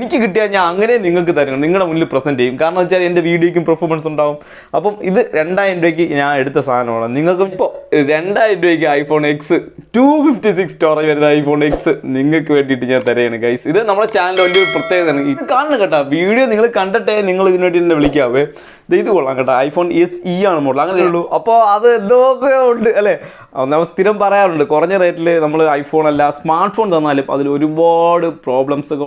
എനിക്ക് കിട്ടിയാൽ ഞാൻ അങ്ങനെ നിങ്ങൾക്ക് തരും. നിങ്ങളുടെ മുന്നിൽ പ്രസന്റ് ചെയ്യും. കാരണം വെച്ചാൽ എന്റെ വീഡിയോയ്ക്കും പെർഫോമൻസ് ഉണ്ടാവും. അപ്പം ഇത് രണ്ടായിരം രൂപയ്ക്ക് ഞാൻ എടുത്ത സാധനമാണ്. നിങ്ങൾക്കും ഇപ്പോൾ രണ്ടായിരം രൂപയ്ക്ക് iPhone X two fifty six storage വരുന്ന ഐഫോൺ എക്സ് നിങ്ങൾക്ക് വേണ്ടിയിട്ട് ഞാൻ തരുകയാണ് ഗൈസ് ഇത് നമ്മുടെ ചാനലിന്റെ വലിയൊരു പ്രത്യേകതയാണ് ഇത് കാണണം കേട്ടോ വീഡിയോ നിങ്ങൾ കണ്ടിട്ടേ നിങ്ങൾ ഇതിനു വേണ്ടി എന്നെ വിളിക്കാവേ. ഇത് കൊള്ളാം കേട്ടോ ഐഫോൺ എസ് ഇ ആണ് മോഡൽ അങ്ങനെ ഉള്ളൂ. അപ്പോൾ അത് എന്തൊക്കെ ഉണ്ട് അല്ലേ? നമ്മൾ സ്ഥിരം പറയാറുണ്ട് കുറഞ്ഞ റേറ്റിൽ നമ്മൾ ഐഫോൺ അല്ല സ്മാർട്ട് ഫോൺ തന്നാലും അതിൽ ഒരുപാട് പ്രോബ്ലംസ് ഒക്കെ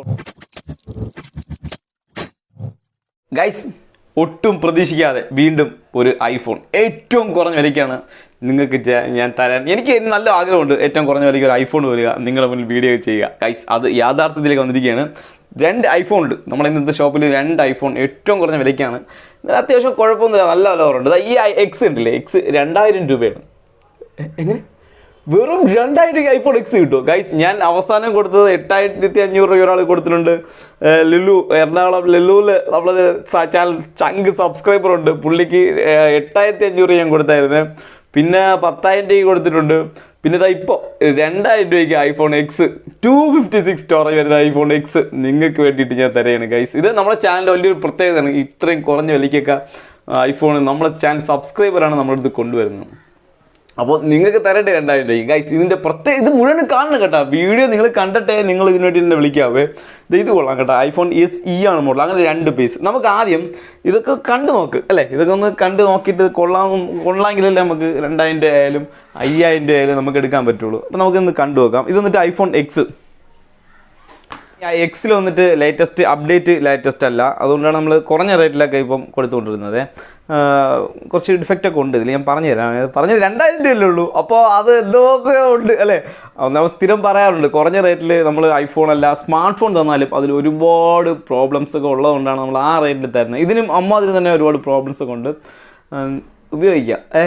ഗൈസ് ഒട്ടും പ്രതീക്ഷിക്കാതെ വീണ്ടും ഒരു ഐഫോൺ ഏറ്റവും കുറഞ്ഞ വിലയ്ക്കാണ് നിങ്ങൾക്ക് ഞാൻ തരാൻ എനിക്ക് നല്ല ആഗ്രഹമുണ്ട് ഏറ്റവും കുറഞ്ഞ വിലയ്ക്ക് ഒരു ഐഫോൺ വരിക നിങ്ങളുടെ മുന്നിൽ വീഡിയോ ചെയ്യുക. ഗൈസ് അത് യാഥാർത്ഥ്യത്തിലേക്ക് വന്നിരിക്കുകയാണ്. രണ്ട് ഐഫോൺ ഉണ്ട്. നമ്മൾ ഇന്നത്തെ ഷോപ്പിൽ രണ്ട് ഐഫോൺ ഏറ്റവും കുറഞ്ഞ വിലയ്ക്കാണ്. അത്യാവശ്യം കുഴപ്പമൊന്നുമില്ല. നല്ല വിലവറുണ്ട് ദാ ഈ എക്സ് ഉണ്ടല്ലേ? എക്സ് രണ്ടായിരം രൂപയാണ്. എങ്ങനെ? വെറും രണ്ടായിരം ഐഫോൺ എക്സ് കിട്ടും ഗൈസ് ഞാൻ അവസാനം കൊടുത്തത് എട്ടായിരത്തി അഞ്ഞൂറ് രൂപ ഒരാൾ കൊടുത്തിട്ടുണ്ട്. ലുലു എറണാകുളം ലുലുവിൽ നമ്മളൊരു ചാനൽ ചങ്ക് സബ്സ്ക്രൈബർ ഉണ്ട്. പുള്ളിക്ക് എട്ടായിരത്തി അഞ്ഞൂറ് ഞാൻ കൊടുത്തായിരുന്നു. പിന്നെ പത്തായിരം രൂപ കൊടുത്തിട്ടുണ്ട്. പിന്നെ ഇതാ ഇപ്പോൾ രണ്ടായിരം രൂപയ്ക്ക് iPhone X two fifty six storage വരുന്ന ഐഫോൺ എക്സ് നിങ്ങൾക്ക് വേണ്ടിയിട്ട് ഞാൻ തരുകയാണ് ഗൈസ് ഇത് നമ്മുടെ ചാനൽ വലിയൊരു പ്രത്യേകതയാണ്. ഇത്രയും കുറഞ്ഞ വിലയ്ക്കൊക്കെ ഐഫോൺ നമ്മളെ ചാനൽ സബ്സ്ക്രൈബറാണ് നമ്മളടുത്ത് കൊണ്ടുവരുന്നത്. അപ്പോൾ നിങ്ങൾക്ക് തരട്ടെ രണ്ടായിരം രൂപ. ഗൈസ് ഇതിന്റെ പ്രത്യേക ഇത് മുഴുവൻ കാണണം കേട്ടോ. വീഡിയോ നിങ്ങൾ കണ്ടിട്ടേ നിങ്ങൾ ഇതിനുവേണ്ടി എന്നെ വിളിക്കാവേ. ഇത് ഇത് കൊള്ളാം കേട്ടോ. ഐഫോൺ എസ് ഇ ആണ് മോഡൽ അങ്ങനെ രണ്ട് പീസ് നമുക്ക് ആദ്യം ഇതൊക്കെ കണ്ടു നോക്ക് അല്ലേ? ഇതൊക്കെ ഒന്ന് കണ്ടു നോക്കിയിട്ട് കൊള്ളാം കൊള്ളാമെങ്കിലല്ലേ നമുക്ക് രണ്ടായിരം രൂപ ആയാലും അയ്യായിരം രൂപ ആയാലും നമുക്ക് എടുക്കാൻ പറ്റുള്ളൂ. അപ്പോൾ നമുക്കൊന്ന് കണ്ടു നോക്കാം. ഇത് വന്നിട്ട് ഐഫോൺ എക്സ് എക്സിൽ വന്നിട്ട് ലേറ്റസ്റ്റ് അപ്ഡേറ്റ് ലേറ്റസ്റ്റ് അല്ല. അതുകൊണ്ടാണ് നമ്മൾ കുറഞ്ഞ റേറ്റിലൊക്കെ ഇപ്പം കൊടുത്തുകൊണ്ടിരുന്നത്. കുറച്ച് ഡിഫക്റ്റ് ഒക്കെ ഉണ്ട്. ഇതിൽ ഞാൻ പറഞ്ഞുതരാം. പറഞ്ഞ രണ്ടായിരം രൂപയല്ലേ ഉള്ളൂ. അപ്പോൾ അത് എന്തൊക്കെ ഉണ്ട് അല്ലേ? നമ്മൾ സ്ഥിരം പറയാറുണ്ട് കുറഞ്ഞ റേറ്റിൽ നമ്മൾ ഐഫോൺ അല്ല സ്മാർട്ട് ഫോൺ തന്നാലും അതിൽ ഒരുപാട് പ്രോബ്ലംസ് ഒക്കെ ഉള്ളതുകൊണ്ടാണ് നമ്മൾ ആ റേറ്റിൽ തരുന്നത്. ഇതിനും അമ്മാതിരി തന്നെ ഒരുപാട് പ്രോബ്ലംസ് ഒക്കെ ഉണ്ട്. ഉപയോഗിക്കാം. ഏ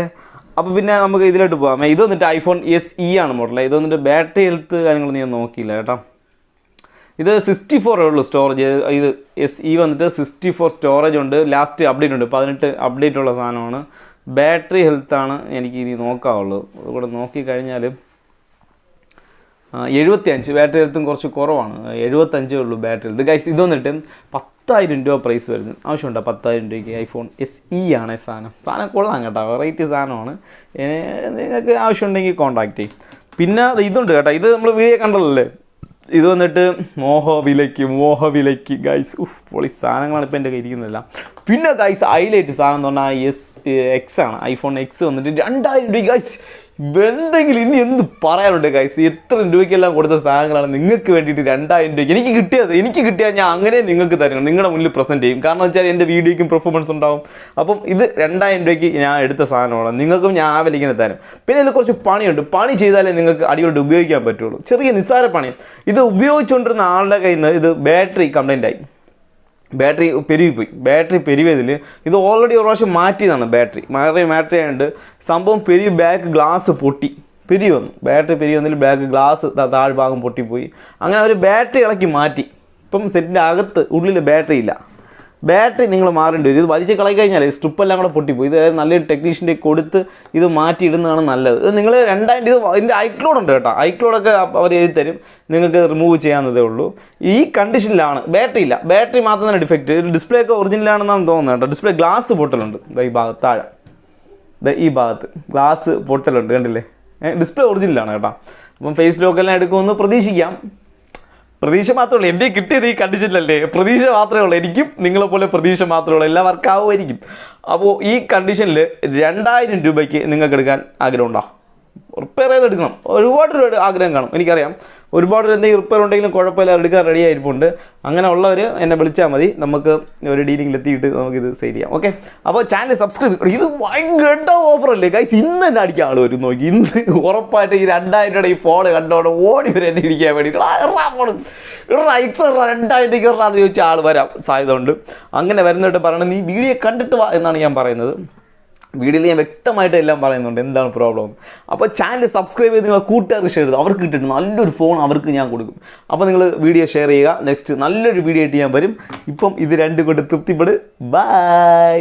അപ്പോൾ പിന്നെ നമുക്ക് ഇതിലോട്ട് പോകാം ഇത് വന്നിട്ട് ഐഫോൺ എസ് ഇ ആണ് മോഡൽ ഇത് വന്നിട്ട് ബാറ്ററി ഹെൽത്ത് കാര്യങ്ങളൊന്നും ഞാൻ നോക്കിയില്ല കേട്ടോ. ഇത് സിക്സ്റ്റി ഫോർ ഉള്ളൂ സ്റ്റോറേജ് ഇത് എസ് ഇ വന്നിട്ട് സിക്സ്റ്റി ഫോർ സ്റ്റോറേജ് ഉണ്ട്. ലാസ്റ്റ് അപ്ഡേറ്റ് ഉണ്ട്. പതിനെട്ട് അപ്ഡേറ്റ് ഉള്ള സാധനമാണ്. ബാറ്ററി ഹെൽത്താണ് എനിക്ക് ഇനി നോക്കാവുള്ളൂ. അതുകൂടെ നോക്കിക്കഴിഞ്ഞാൽ എഴുപത്തി അഞ്ച് ബാറ്ററി ഹെൽത്തും കുറച്ച് കുറവാണ്. എഴുപത്തഞ്ചേ ഉള്ളൂ ബാറ്ററി ഹെൽത്ത് ഗൈസ് ഇത് വന്നിട്ട് പത്തായിരം രൂപ പ്രൈസ് വരുന്നത് ആവശ്യമുണ്ടോ? പത്തായിരം രൂപയ്ക്ക് ഐഫോൺ എസ് ഇ ആണ് സാധനം. സാധനം കൊള്ളാം കേട്ടോ. വെറൈറ്റി സാധനമാണ്. നിങ്ങൾക്ക് ആവശ്യമുണ്ടെങ്കിൽ കോൺടാക്ട് ചെയ്യും. പിന്നെ ഇതുണ്ട് കേട്ടോ. ഇത് നമ്മൾ വീഡിയോ കണ്ടല്ലേ ഇത് വന്നിട്ട് മോഹ വിലയ്ക്ക് മോഹ വിലയ്ക്ക് ഗൈസ് ഉഫ് പൊളി സാധനങ്ങളാണ് ഇപ്പോൾ എന്റെ കയ്യിൽ ഇരിക്കുന്നില്ല പിന്നെ ഗൈസ് ഹൈലൈറ്റ് സാധനം എന്ന് പറഞ്ഞാൽ എസ് എക്സ് ആണ്. ഐഫോൺ എക്സ് വന്നിട്ട് രണ്ടായിരം രൂപ ഗൈസ് എന്തെങ്കിലും ഇനി എന്ത് പറയാനുണ്ട് കൈസ് എത്ര രൂപയ്ക്കെല്ലാം കൊടുത്ത സാധനങ്ങളാണ് നിങ്ങൾക്ക് വേണ്ടിയിട്ട് രണ്ടായിരം രൂപ എനിക്ക് കിട്ടിയത് എനിക്ക് കിട്ടിയാൽ ഞാൻ അങ്ങനെ നിങ്ങൾക്ക് തരും നിങ്ങളുടെ മുന്നിൽ പ്രസന്റ് ചെയ്യും. കാരണം വെച്ചാൽ എന്റെ വീഡിയോയ്ക്കും പെർഫോമൻസ് ഉണ്ടാവും. അപ്പം ഇത് രണ്ടായിരം രൂപയ്ക്ക് ഞാൻ എടുത്ത സാധനമാണ്. നിങ്ങൾക്കും ഞാൻ ആ വിലയ്ക്ക് തരും. പിന്നെ ഇതിൽ കുറച്ച് പണിയുണ്ട്. പണി ചെയ്താലേ നിങ്ങൾക്ക് അടിയോട്ട് ഉപയോഗിക്കാൻ പറ്റുള്ളൂ. ചെറിയ നിസ്സാര പണി. ഇത് ഉപയോഗിച്ചുകൊണ്ടിരുന്ന ആളുടെ കയ്യിൽ നിന്ന് ഇത് ബാറ്ററി കംപ്ലൈന്റ് ആയി. ബാറ്ററി പെരുകിപ്പോയി. ബാറ്ററി പെരുകിയതിൽ ഇത് ഓൾറെഡി ഒരു പ്രാവശ്യം മാറ്റിയതാണ് ബാറ്ററി. മാറി മാറ്ററി ആയതുകൊണ്ട് സംഭവം പെരുകി ബാക്ക് ഗ്ലാസ് പൊട്ടി. പെരുകി വന്നു. ബാറ്ററി പെരുകി വന്നതിൽ ബാക്ക് ഗ്ലാസ് താഴ്ഭാഗം പൊട്ടിപ്പോയി. അങ്ങനെ അവർ ബാറ്ററി ഇളക്കി മാറ്റി. ഇപ്പം സെറ്റിന്റെ അകത്ത് ഉള്ളിൽ ബാറ്ററി ഇല്ല. ബാറ്ററി നിങ്ങൾ മാറേണ്ടി വരും. ഇത് വലിച്ച് കളയി കഴിഞ്ഞാൽ സ്ട്രിപ്പ് എല്ലാം കൂടെ പൊട്ടിപ്പോയി. ഇത് നല്ലൊരു ടെക്നീഷ്യന്റെ കൊടുത്ത് ഇത് മാറ്റി ഇടുന്നതാണ് നല്ലത്. ഇത് നിങ്ങൾ രണ്ടായിരം ഇത് ഇതിന്റെ ഐക്ലോഡ് ഉണ്ട് കേട്ടോ. ഐക്ലോഡൊക്കെ അവർ എഴുതി തരും. നിങ്ങൾക്ക് റിമൂവ് ചെയ്യാവുന്നതേ ഉള്ളൂ. ഈ കണ്ടീഷനിലാണ് ബാറ്ററി ഇല്ല. ബാറ്ററി മാത്രം തന്നെ ഡിഫക്റ്റ് ഡിസ്പ്ലേ ഒക്കെ ഒറിജിനലാണെന്നാണ് തോന്നുന്നത് കേട്ടോ. ഡിസ്പ്ലേ ഗ്ലാസ് പൊട്ടലുണ്ട്. ഈ ഭാഗത്ത് താഴെ. ഈ ഭാഗത്ത്. ഗ്ലാസ് പൊട്ടലുണ്ട്. കണ്ടില്ലേ? ഡിസ്പ്ലേ ഒറിജിനലാണ് കേട്ടോ. അപ്പം ഫേസ് ലോക്കെല്ലാം എടുക്കുമെന്ന് പ്രതീക്ഷിക്കാം. പ്രതീക്ഷ മാത്രമേ ഉള്ളൂ. എന്റെ കിട്ടിയത് ഈ കണ്ടീഷനിലല്ലേ പ്രതീക്ഷ മാത്രമേ ഉള്ളൂ. എനിക്കും നിങ്ങളെ പോലെ പ്രതീക്ഷ മാത്രമേ ഉള്ളൂ. എല്ലാം വർക്കാവുമായിരിക്കും. അപ്പോൾ ഈ കണ്ടീഷനിൽ രണ്ടായിരം രൂപയ്ക്ക് നിങ്ങൾക്ക് എടുക്കാൻ ആഗ്രഹമുണ്ടോ? റിപ്പയർ ചെയ്തെടുക്കണം ഒരുപാട് ആഗ്രഹം കാണും. എനിക്കറിയാം. ഒരുപാട് എന്തെങ്കിലും റിപ്പയർ ഉണ്ടെങ്കിലും കുഴപ്പമില്ല എടുക്കാൻ റെഡി ആയിരിപ്പുണ്ട്. അങ്ങനെ ഉള്ളവർ എന്നെ വിളിച്ചാൽ മതി. നമുക്ക് ഒരു ഡീലിംഗിൽ എത്തിയിട്ട് നമുക്കിത് സെയിൽ ചെയ്യാം. ഓക്കെ അപ്പോൾ ചാനൽ സബ്സ്ക്രൈബ് ഇത് ഭയങ്കര ഓഫർ അല്ലേ? ഗൈസ് ഇന്ന് തന്നെ അടിക്കാൻ ആൾ വരും നോക്കി. ഇന്ന് ഉറപ്പായിട്ട് ഈ രണ്ടായിരം രൂപയുടെ ഈ ഫോൺ കണ്ടോണ്ട് ഓടി വരെ എന്നെ ഇരിക്കാൻ വേണ്ടിയിട്ട്. രണ്ടായിരം രൂപ ചോദിച്ചാൽ ആൾ വരാം സാധ്യത ഉണ്ട് അങ്ങനെ വരുന്നിട്ട് പറയണത് നീ വീഡിയോ കണ്ടിട്ട് വാ എന്നാണ് ഞാൻ പറയുന്നത്. വീഡിയോയിൽ ഞാൻ വ്യക്തമായിട്ട് എല്ലാം പറയുന്നുണ്ട്. എന്താണ് പ്രോബ്ലം അപ്പോൾ ചാനൽ സബ്സ്ക്രൈബ് ചെയ്ത് നിങ്ങൾ കൂട്ടുകാർക്ക് ഷെയർ ചെയ്തു അവർക്ക് കിട്ടും നല്ലൊരു ഫോൺ അവർക്ക് ഞാൻ കൊടുക്കും. അപ്പോൾ നിങ്ങൾ വീഡിയോ ഷെയർ ചെയ്യുക. നെക്സ്റ്റ് നല്ലൊരു വീഡിയോ ആയിട്ട് ഞാൻ വരും. ഇപ്പം ഇത് രണ്ടും കൊണ്ട് തൃപ്തിപ്പെട്. ബൈ